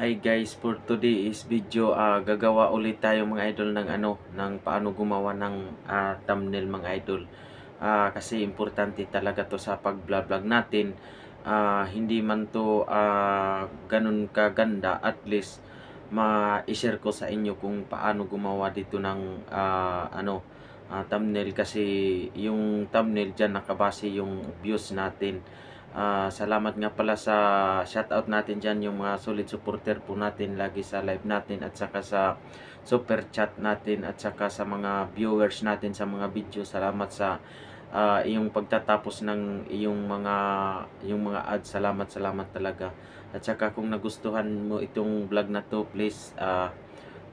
Hi guys, for today is video ah, gagawa ulit tayo mga idol ng ano ng paano gumawa ng ah, thumbnail mga idol. Ah, kasi importante talaga to sa pag-vlog natin. Ah, hindi man to ah, ganun kaganda at least ma-share ko sa inyo kung paano gumawa dito ng ah, ano ah, thumbnail kasi yung thumbnail diyan nakabase yung views natin. Ah, salamat nga pala sa shoutout natin dyan yung mga solid supporter po natin lagi sa live natin at saka sa super chat natin at saka sa mga viewers natin sa mga video. Salamat sa ah, iyong pagtatapos ng iyong mga yung mga ads. Salamat, salamat talaga. At saka kung nagustuhan mo itong vlog na to, please ah,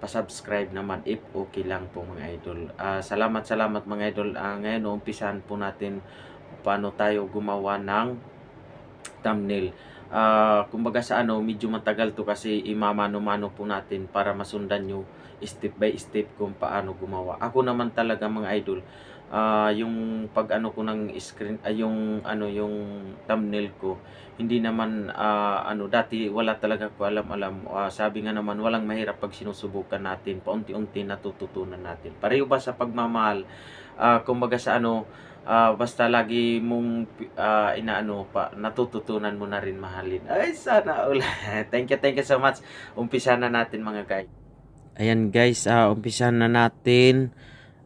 pa-subscribe naman if okay lang po mga idol. Ah, salamat, salamat mga idol. Ah, ngayon, umpisahan po natin paano tayo gumawa ng thumbnail. Ah, kumbaga sa ano, medyo matagal to kasi imamano-mano po natin para masundan nyo step by step kung paano gumawa. Ako naman talaga mga idol, ah, yung pag ano ko ng screen, ay yung ano yung thumbnail ko, hindi naman ah, ano dati wala talaga ko alam-alam. Ah, sabi nga naman walang mahirap pag sinusubukan natin, paunti-unti natututunan natin. Pareho ba sa pagmamahal? Ah, kumbaga sa ano, ah, basta lagi mong ah, inaano pa, natututunan mo na rin mahalin. Ay, sana all. thank you, thank you so much. Umpisa na natin mga guys. Ayan guys, ah umpisa na natin.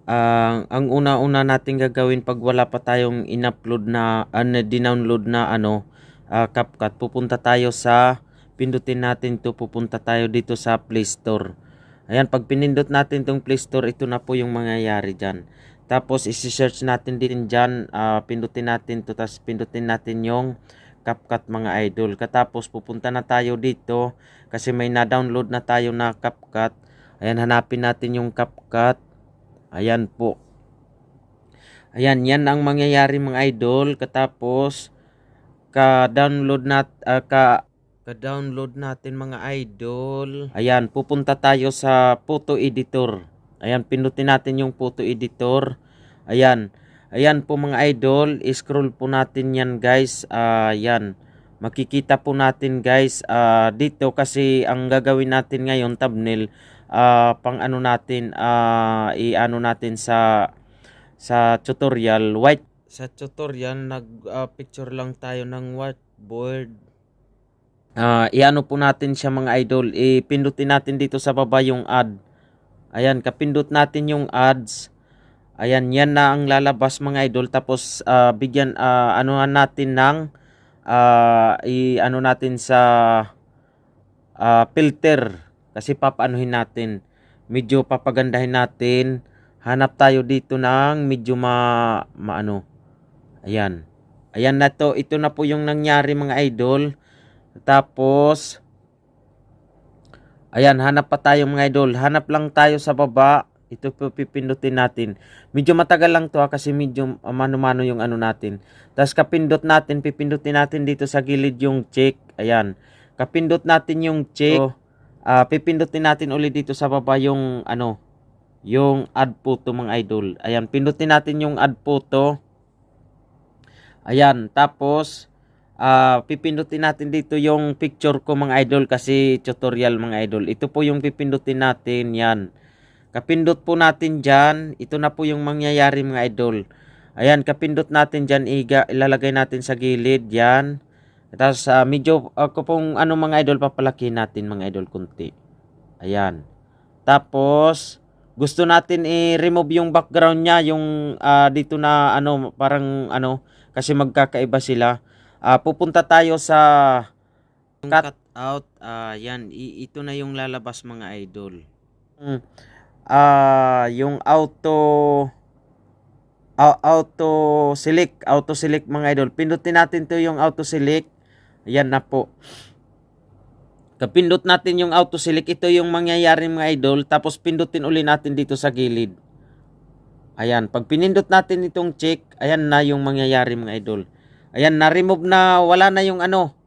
Ang ang una-una natin gagawin pag wala pa tayong in-upload na, ano, dinownload na ano, ah, CapCut, pupunta tayo sa, pindutin natin to pupunta tayo dito sa Play Store. Ayan, pag pinindot natin tong Play Store, ito na po yung mangyayari dyan. Tapos, isi-search natin din dyan, ah, pindutin natin to, tapos pindutin natin yung CapCut mga idol. Katapos, pupunta na tayo dito, kasi may na-download na tayo na CapCut. Ayan, hanapin natin yung CapCut. Ayan po. Ayan, yan ang mangyayari mga idol. Katapos, ka-download nat ah, ka ka-download natin mga idol. Ayan, pupunta tayo sa photo editor. Ayan, pindutin natin yung photo editor. Ayan. Ayan po mga idol, scroll po natin yan guys. Ah, yan. Makikita po natin guys ah, dito kasi ang gagawin natin ngayon thumbnail ah, pang ano natin ah, i-ano natin sa sa tutorial white sa tutorial nag ah, picture lang tayo ng whiteboard Ah, iano po natin siya mga idol ipindutin natin dito sa baba yung add ayan kapindot natin yung ads ayan yan na ang lalabas mga idol. Tapos ah, bigyan ah, anuhan natin ng ah, i ano natin sa ah, filter. Kasi papaanuhin natin. Medyo papagandahin natin. Hanap tayo dito ng medyo ma maano. Ayan. Ayan na to. Ito na po yung nangyari mga idol. Tapos ayan hanap pa tayo mga idol. Hanap lang tayo sa baba ito po pipindutin natin medyo matagal lang to ha, kasi medyo mano-mano yung ano natin tapos kapindot natin pipindutin natin dito sa gilid yung check ayan kapindot natin yung check so, ah, pipindutin natin ulit dito sa baba yung ano yung add photo mga idol. Ayan, pindutin natin yung add photo. Ayan, tapos ah pipindutin natin dito yung picture ko mga idol kasi tutorial mga idol. Ito po yung pipindutin natin, yan. Kapindot po natin dyan, ito na po yung mangyayari mga idol. Ayan, kapindot natin dyan, iga, ilalagay natin sa gilid, yan. Tapos ah, medyo ako pong ano mga idol papalaki natin mga idol kunti. Ayan. Tapos gusto natin i-remove yung background niya, yung ah, dito na ano, parang ano, kasi magkakaiba sila. Ah, pupunta tayo sa cut out. Ah, yan, I- ito na yung lalabas mga idol. Mm. Ah, yung auto au- auto select, auto select mga idol. Pindutin natin 'to yung auto select. Ayan na po. Kapindot natin yung auto select, ito yung mangyayari mga idol, tapos pindutin uli natin dito sa gilid. Ayan, pag pinindot natin itong check, ayan na yung mangyayari mga idol. Ayan, na-remove na, wala na yung ano,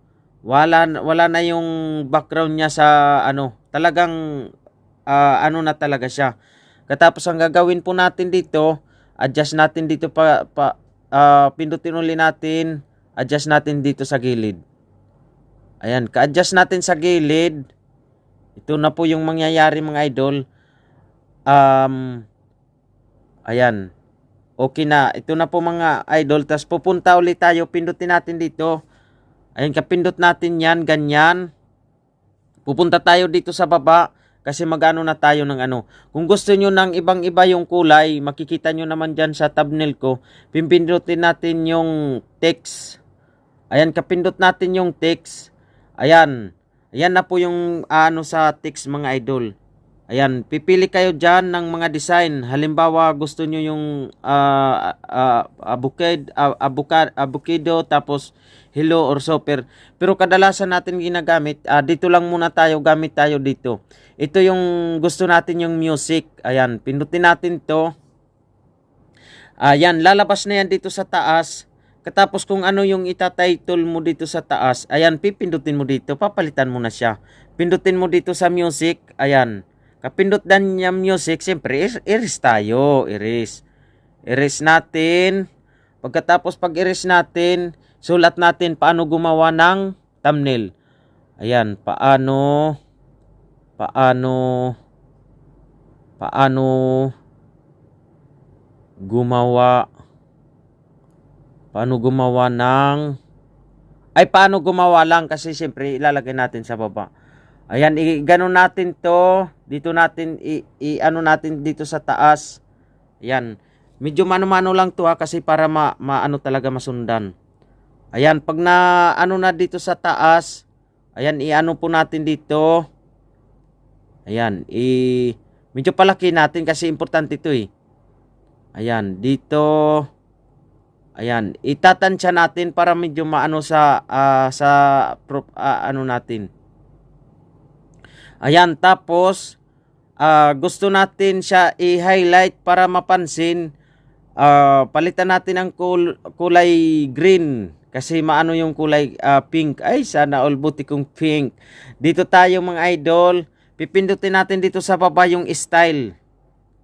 wala, wala na yung background niya sa ano, talagang ah, ano na talaga siya. Katapos ang gagawin po natin dito, adjust natin dito pa, pa ah, pindutin uli natin, adjust natin dito sa gilid. Ayan, ka-adjust natin sa gilid. Ito na po yung mangyayari mga idol. Um, ayan. Okay na. Ito na po mga idol. Tapos pupunta ulit tayo. Pindutin natin dito. Ayan, kapindot natin yan. Ganyan. Pupunta tayo dito sa baba. Kasi magano na tayo ng ano. Kung gusto nyo ng ibang iba yung kulay, makikita nyo naman dyan sa thumbnail ko. Pimpindutin natin yung text. Ayan, kapindot natin yung text. Ayan. Ayan na po yung ah, ano sa text mga idol. Ayan, pipili kayo dyan ng mga design. Halimbawa, gusto nyo yung uh, uh, abukid, uh, abuka, abukido, tapos hello or super. Pero kadalasan natin ginagamit, ah, dito lang muna tayo, gamit tayo dito. Ito yung gusto natin yung music. Ayan, pindutin natin to. Ayan, lalabas na yan dito sa taas. Katapos kung ano yung itatitle mo dito sa taas, ayan, pipindutin mo dito, papalitan mo na siya. Pindutin mo dito sa music, ayan. Kapindot dan niya music, siyempre, ir- iris tayo, iris. Iris natin. Pagkatapos pag iris natin, sulat natin paano gumawa ng thumbnail. Ayan, paano, paano, paano gumawa, paano gumawa ng, ay paano gumawa lang kasi siyempre ilalagay natin sa baba. Ayan, ganun natin to. Dito natin, i, i- ano natin dito sa taas. Ayan. Medyo mano-mano lang to ha, kasi para ma, maano talaga masundan. Ayan, pag na ano na dito sa taas, ayan, i-ano po natin dito. Ayan, i medyo palaki natin kasi importante ito eh. Ayan, dito. Ayan, itatansya natin para medyo maano sa ah, sa ah, ano natin. Ayan, tapos ah, gusto natin siya i-highlight para mapansin. Ah, palitan natin ang kul- kulay green kasi maano yung kulay ah, pink. Ay, sana all buti kong pink. Dito tayo mga idol. Pipindutin natin dito sa baba yung style.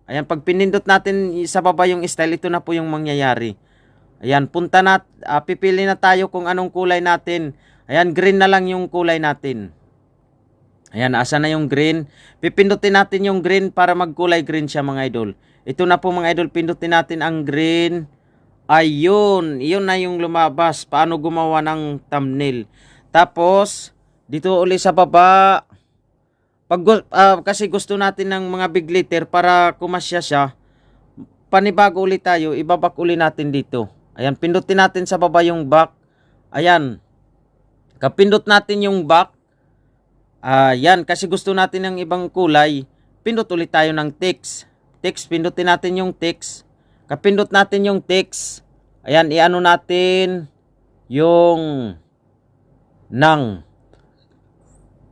Ayan, pag pinindot natin sa baba yung style, ito na po yung mangyayari. Ayan, punta na, ah, pipili na tayo kung anong kulay natin. Ayan, green na lang yung kulay natin. Ayan, asa na yung green. Pipindutin natin yung green para magkulay green siya mga idol. Ito na po mga idol, pindutin natin ang green. Ayun, yun na yung lumabas. Paano gumawa ng thumbnail. Tapos, dito uli sa baba. Pag, ah, kasi gusto natin ng mga big letter para kumasya siya. Panibago ulit tayo, ibabak uli natin dito. Ayan, pindutin natin sa baba yung back. Ayan. Kapindot natin yung back. Ah, yan kasi gusto natin ng ibang kulay. Pindot ulit tayo ng text. Text, pindutin natin yung text. Kapindot natin yung text. Ayan, iano natin yung nang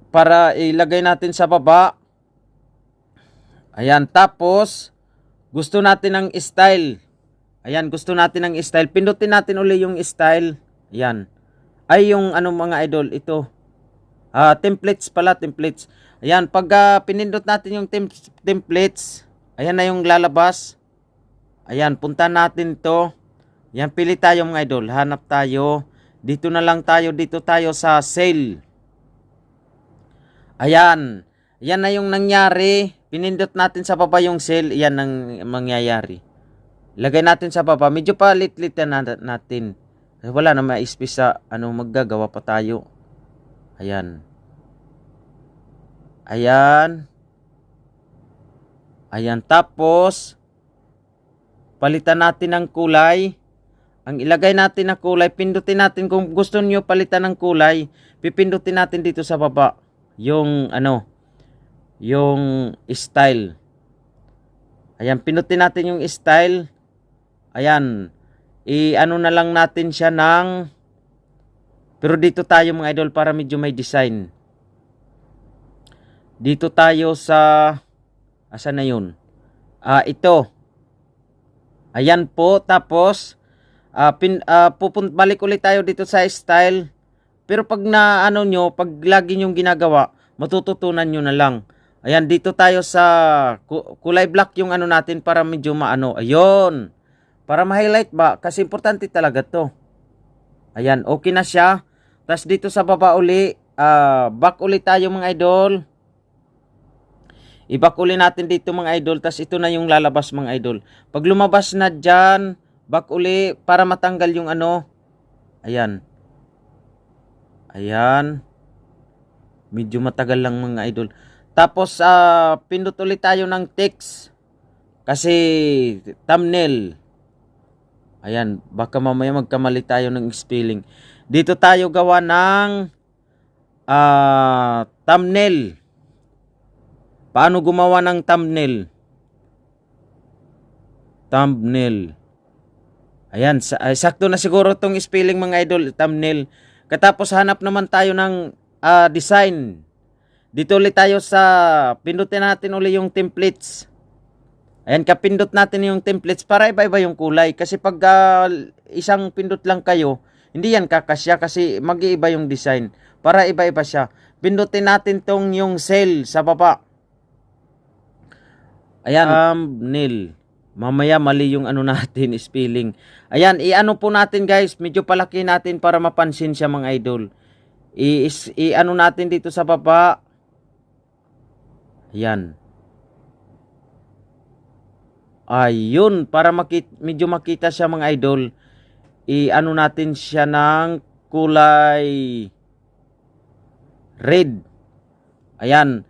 para ilagay natin sa baba. Ayan, tapos gusto natin ng style. Ayan, gusto natin ng style. Pindutin natin uli yung style. Ayan. Ay yung ano mga idol, ito. Ah, templates pala, templates. Ayan, pag ah, pinindot natin yung tem- templates, ayan na yung lalabas. Ayan, punta natin to. Ayan, pili tayo mga idol. Hanap tayo. Dito na lang tayo, dito tayo sa sale. Ayan. Yan na yung nangyari. Pinindot natin sa baba yung sale. Yan ang mangyayari. Lagay natin sa baba. Medyo pa lit-lit na natin. Wala na may space sa ano maggagawa pa tayo. Ayan. Ayan. Ayan. Tapos, palitan natin ng kulay. Ang ilagay natin na kulay, pindutin natin kung gusto niyo palitan ng kulay, pipindutin natin dito sa baba yung ano, yung style. Ayan, pindutin natin yung style. Ayan, i-ano na lang natin siya ng pero dito tayo mga idol para medyo may design. Dito tayo sa asa na yun? Ah, ito. Ayan po, tapos ah pin, ah, pupun- balik ulit tayo dito sa style. Pero pag na ano nyo, pag lagi nyo ginagawa, matututunan nyo na lang. Ayan, dito tayo sa ku- kulay black yung ano natin para medyo maano. Ayun. Para ma-highlight ba? Kasi importante talaga to. Ayan, okay na siya. Tapos dito sa baba uli, ah, back ulit tayo mga idol. I-back uli natin dito mga idol, tas ito na yung lalabas mga idol. Pag lumabas na dyan, back uli para matanggal yung ano. Ayan. Ayan. Medyo matagal lang mga idol. Tapos, ah, pindot ulit tayo ng text. Kasi, thumbnail. Ayan, baka mamaya magkamali tayo ng spelling. Dito tayo gawa ng ah, thumbnail. Paano gumawa ng thumbnail? Thumbnail. Ayan, sa, sakto na siguro tong spelling mga idol, thumbnail. Katapos hanap naman tayo ng ah, design. Dito ulit tayo sa, pindutin natin uli yung templates. Ayan, kapindot natin yung templates para iba-iba yung kulay. Kasi pag ah, isang pindot lang kayo, hindi yan kakasya kasi mag-iiba yung design. Para iba-iba siya. Pindutin natin tong yung cell sa baba. Ayan, thumbnail. Mamaya mali yung ano natin, spelling. Ayan, i-ano po natin guys, medyo palaki natin para mapansin siya mga idol. I-ano natin dito sa baba. Ayan. Ayun, para makit medyo makita siya mga idol, i-ano natin siya ng kulay red. Ayan.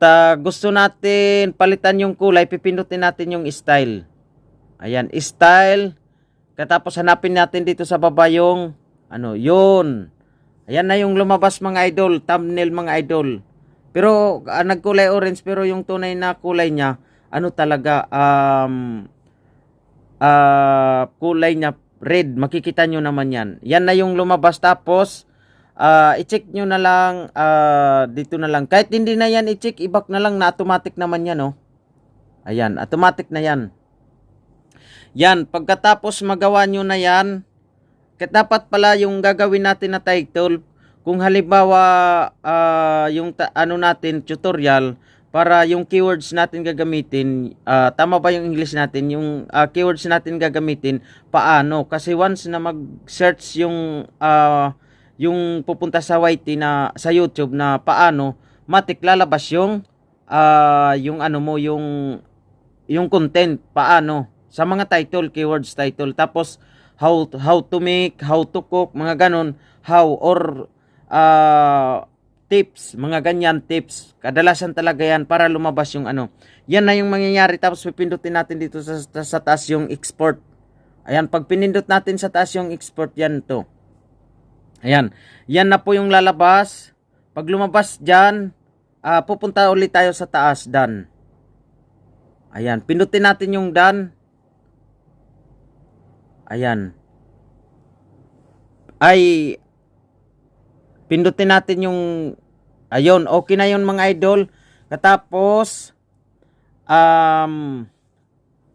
Ta gusto natin palitan yung kulay, pipindutin natin yung style. Ayan, style. Katapos hanapin natin dito sa baba yung ano, yun. Ayan na yung lumabas mga idol, thumbnail mga idol. Pero ah, nagkulay orange pero yung tunay na kulay niya ano talaga um ah kulay niya red. Makikita nyo naman yan. Yan na yung lumabas tapos ah i-check nyo na lang ah, dito na lang. Kahit hindi na yan i-check, i-back na lang na automatic naman yan oh. Ayan, automatic na yan. Yan, pagkatapos magawa nyo na yan, dapat pala yung gagawin natin na title, kung halimbawa ah, yung ano natin tutorial para yung keywords natin gagamitin, ah, tama ba yung English natin? Yung ah, keywords natin gagamitin, paano? Kasi once na mag-search yung ah, yung pupunta sa YT na sa YouTube na paano, matik lalabas yung ah, yung ano mo, yung yung content, paano? Sa mga title, keywords title. Tapos, how, how to make, how to cook, mga ganon, how, or ah, tips, mga ganyan tips. Kadalasan talaga yan para lumabas yung ano. Yan na yung mangyayari. Tapos pipindutin natin dito sa, sa, sa taas yung export. Ayan, pag pinindot natin sa taas yung export, yan to. Ayan, yan na po yung lalabas. Pag lumabas dyan, ah, pupunta ulit tayo sa taas, done. Ayan, pindutin natin yung done. Ayan. Ay, pindutin natin yung, ayun, okay na yun mga idol. Katapos, um,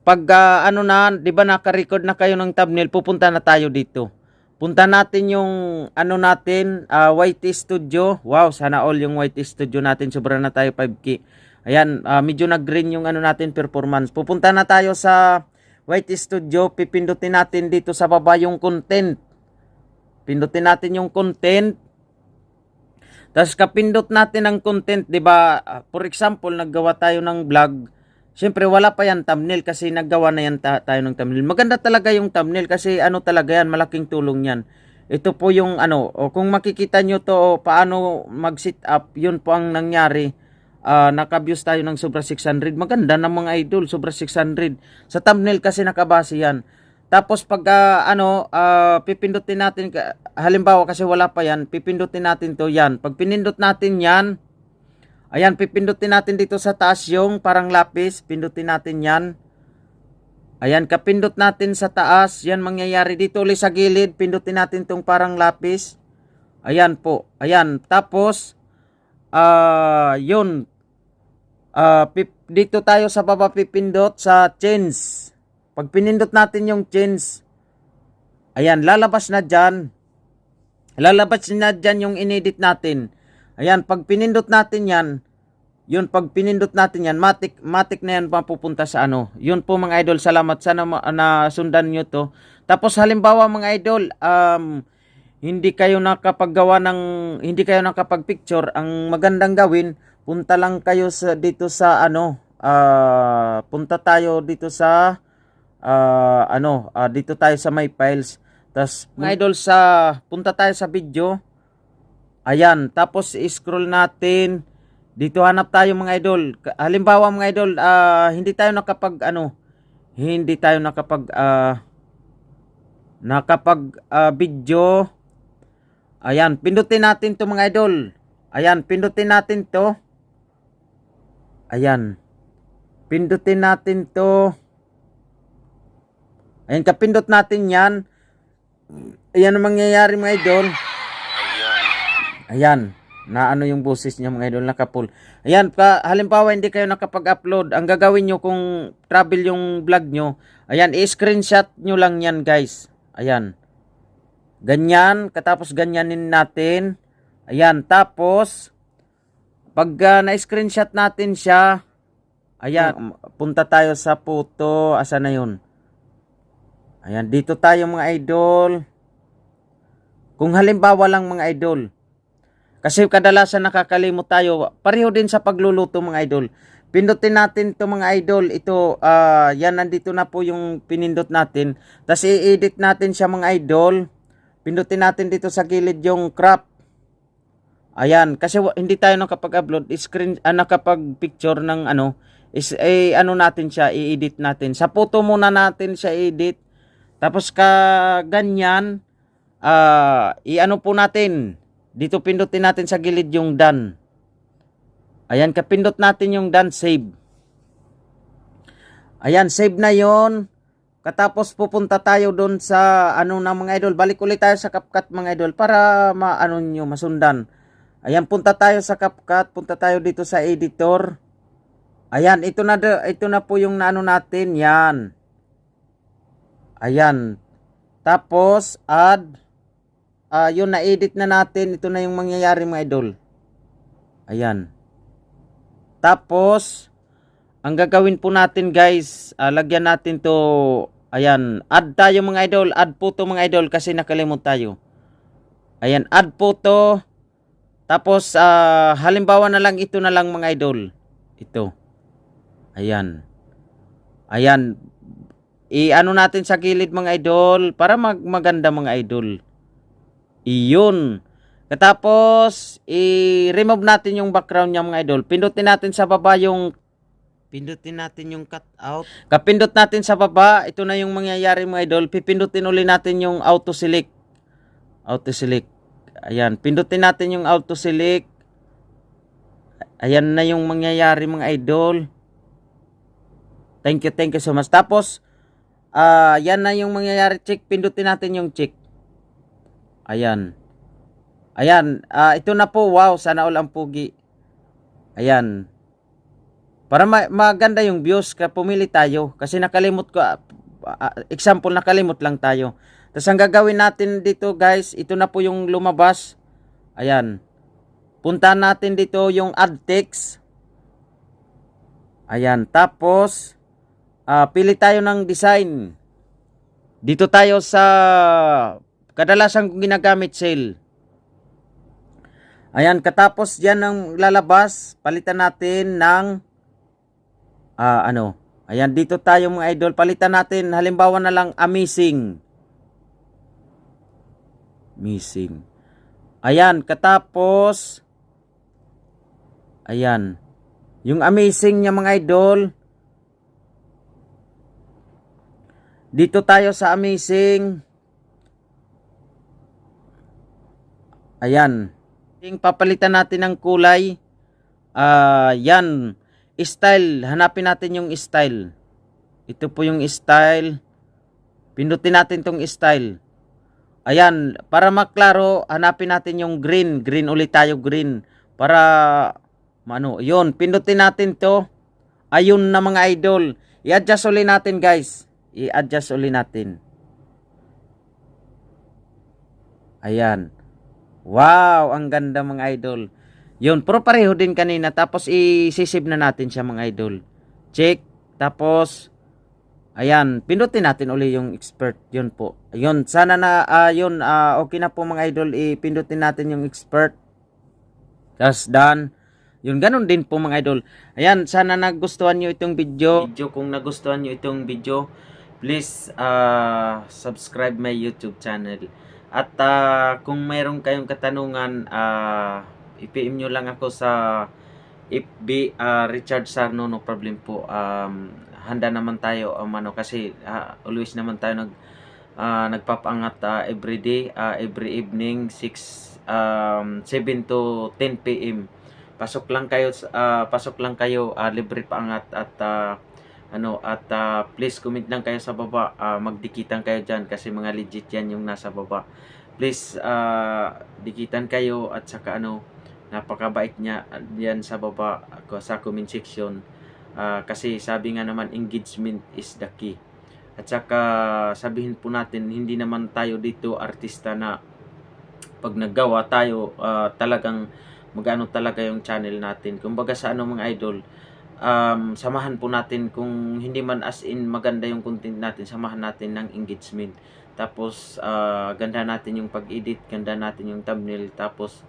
pag ah, ano na, di ba naka-record na kayo ng thumbnail, pupunta na tayo dito. Punta natin yung ano natin, ah, YT Studio. Wow, sana all yung YT Studio natin. Sobra na tayo 5K. Ayan, ah, medyo nag-green yung ano natin performance. Pupunta na tayo sa YT Studio. Pipindutin natin dito sa baba yung content. Pindutin natin yung content. Tapos kapindot natin ang content, 'di ba? Ah, For example, naggawa tayo ng vlog. Siyempre wala pa yan thumbnail kasi naggawa na yan ta- tayo ng thumbnail. Maganda talaga yung thumbnail kasi ano talaga yan, malaking tulong yan. Ito po yung ano, o kung makikita nyo to o paano mag-sit up, yun po ang nangyari. Ah, naka-views tayo ng sobra 600. Maganda na mga idol, sobra 600. Sa thumbnail kasi nakabase yan. Tapos pag ah, ano, ah, pipindutin natin, halimbawa kasi wala pa yan, pipindutin natin to yan. Pag pinindot natin yan, ayan, pipindutin natin dito sa taas yung parang lapis, pindutin natin yan. Ayan, kapindot natin sa taas, yan mangyayari dito ulit sa gilid, pindutin natin tong parang lapis. Ayan po, ayan. Tapos, ah, yun, Ah, pip- dito tayo sa baba pipindot sa change. Pag pinindot natin yung change, ayan, lalabas na dyan. Lalabas na dyan yung inedit natin. Ayan, pag pinindot natin yan, yun, pag pinindot natin yan, matik, matik na yan mapupunta sa ano. Yun po mga idol, salamat. Sana ma- na sundan nyo to. Tapos halimbawa mga idol, um, hindi kayo nakapaggawa ng, hindi kayo nakapagpicture, ang magandang gawin, punta lang kayo sa dito sa ano, ah, punta tayo dito sa ah, ano, ah, dito tayo sa my files. Tapos mga idol sa punta tayo sa video. Ayan, tapos i-scroll natin. Dito hanap tayo mga idol. Halimbawa mga idol, ah, hindi tayo nakapag ano, hindi tayo nakapag ah, nakapag ah, video. Ayan, pindutin natin to mga idol. Ayan, pindutin natin to. Ayan. Pindutin natin to. Ayan, kapindot natin yan. Ayan ang mangyayari mga idol. Ayan. Na ano yung boses niya mga idol, nakapul. Ayan, pa, halimbawa hindi kayo nakapag-upload. Ang gagawin nyo kung travel yung vlog nyo, ayan, i-screenshot nyo lang yan guys. Ayan. Ganyan, katapos ganyanin natin. Ayan, tapos, pag ah, na-screenshot natin siya, ayan, punta tayo sa photo, asa na yun? Ayan, dito tayo mga idol. Kung halimbawa lang mga idol, kasi kadalasan nakakalimot tayo, pareho din sa pagluluto mga idol. Pindutin natin to mga idol, ito, ah, yan, nandito na po yung pinindot natin. Tapos i-edit natin siya mga idol. Pindutin natin dito sa gilid yung crop. Ayan, kasi hindi tayo nakapag-upload, screen, ah, nakapag-picture ng ano, is, eh, ano natin siya, i-edit natin. Sa photo muna natin siya i-edit. Tapos ka ganyan, ah, i-ano po natin, dito pindutin natin sa gilid yung done. Ayan, kapindot natin yung done, save. Ayan, save na yon. Katapos pupunta tayo doon sa ano na mga idol. Balik ulit tayo sa CapCut mga idol para maano nyo, masundan. Ayan, punta tayo sa CapCut, punta tayo dito sa editor. Ayan, ito na ito na po yung naano natin, yan. Ayan. Tapos add ah yun na-edit na natin, ito na yung mangyayari mga idol. Ayan. Tapos ang gagawin po natin guys, ah, lagyan natin to ayan, add tayo mga idol, add po to mga idol kasi nakalimot tayo. Ayan, add po to. Tapos ah, halimbawa na lang ito na lang mga idol. Ito. Ayan. Ayan. I-ano natin sa gilid mga idol para mag maganda mga idol. Iyon. Katapos, i-remove natin yung background niya mga idol. Pindutin natin sa baba yung Pindutin natin yung cut out. Kapindot natin sa baba, ito na yung mangyayari mga idol. Pipindutin uli natin yung auto select. Auto select. Ayan, pindutin natin yung auto select. Ayan na yung mangyayari mga idol. Thank you, thank you so much. Tapos, ah yan na yung mangyayari. Check, pindutin natin yung check. Ayan. Ayan, ah ito na po. Wow, sana all ang pugi. Ayan. Para ma- maganda yung views, ka pumili tayo. Kasi nakalimot ko, ah, ah, example, nakalimot lang tayo. Tapos ang gagawin natin dito guys, ito na po yung lumabas. Ayan. Punta natin dito yung add text. Ayan. Tapos, ah, pili tayo ng design. Dito tayo sa kadalasan kong ginagamit sale. Ayan, katapos yan ang lalabas, palitan natin ng ah ano. Ayan, dito tayo mga idol, palitan natin halimbawa na lang amazing. Missing. Ayan, katapos Ayan. Yung amazing niya mga idol. Dito tayo sa amazing. Ayan. Yung papalitan natin ng kulay. Ah, yan. Style. Hanapin natin yung style. Ito po yung style. Pindutin natin tong style. Ayan, para maklaro, hanapin natin yung green. Green ulit tayo, green. Para, ano, yun, pindutin natin to. Ayun na mga idol. I-adjust ulit natin, guys. I-adjust ulit natin. Ayan. Wow, ang ganda mga idol. Yun, pero pareho din kanina. Tapos i-save na natin siya mga idol. Check. Tapos, ayan, pindutin natin uli yung expert. Yun po. Ayun, sana na, ah, yun, ah, okay na po mga idol. Ipindutin natin yung expert. Tapos done. Yun, ganun din po mga idol. Ayan, sana nagustuhan nyo itong video. Video, kung nagustuhan nyo itong video, please uh, subscribe my YouTube channel. At uh, kung mayroon kayong katanungan, uh, i-PM nyo lang ako sa FB uh, Richard Sarno, no problem po. Um, handa naman tayo um, ano, kasi uh, always naman tayo nag uh, nagpapangat uh, every day, uh, every evening 6 um, 7 to 10 PM. Pasok lang kayo uh, pasok lang kayo uh, libre paangat at uh, ano at uh, please comment lang kayo sa baba. Uh, magdikitan kayo diyan kasi mga legit yan yung nasa baba. Please uh, dikitan kayo at saka ano napakabait niya diyan sa baba ako sa comment section. Ah, kasi sabi nga naman engagement is the key. At saka sabihin po natin hindi naman tayo dito artista na pag naggawa tayo ah, talagang magano talaga yung channel natin. Kumbaga sa ano mga idol um, samahan po natin kung hindi man as in maganda yung content natin samahan natin ng engagement. Tapos ah, ganda natin yung pag-edit ganda natin yung thumbnail. Tapos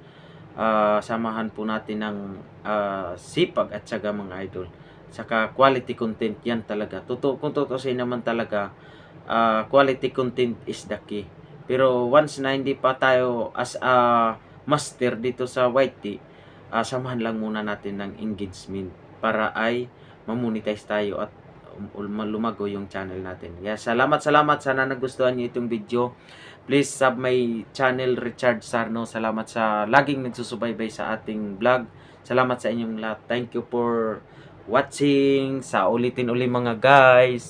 ah, samahan po natin ng ah, sipag at saka mga idol. Saka quality content yan talaga. Totoo kung tutusin naman talaga ah, quality content is the key. Pero once na hindi pa tayo as a master dito sa white tea ah, samahan lang muna natin ng engagement para ay mamonetize tayo at um, lumago yung channel natin. Yeah, salamat, salamat. Sana nagustuhan niyo itong video. Please sub my channel Richard Sarno. Salamat sa laging nagsusubaybay sa ating vlog. Salamat sa inyong lahat. Thank you for watching. Sa ulitin uli mga guys.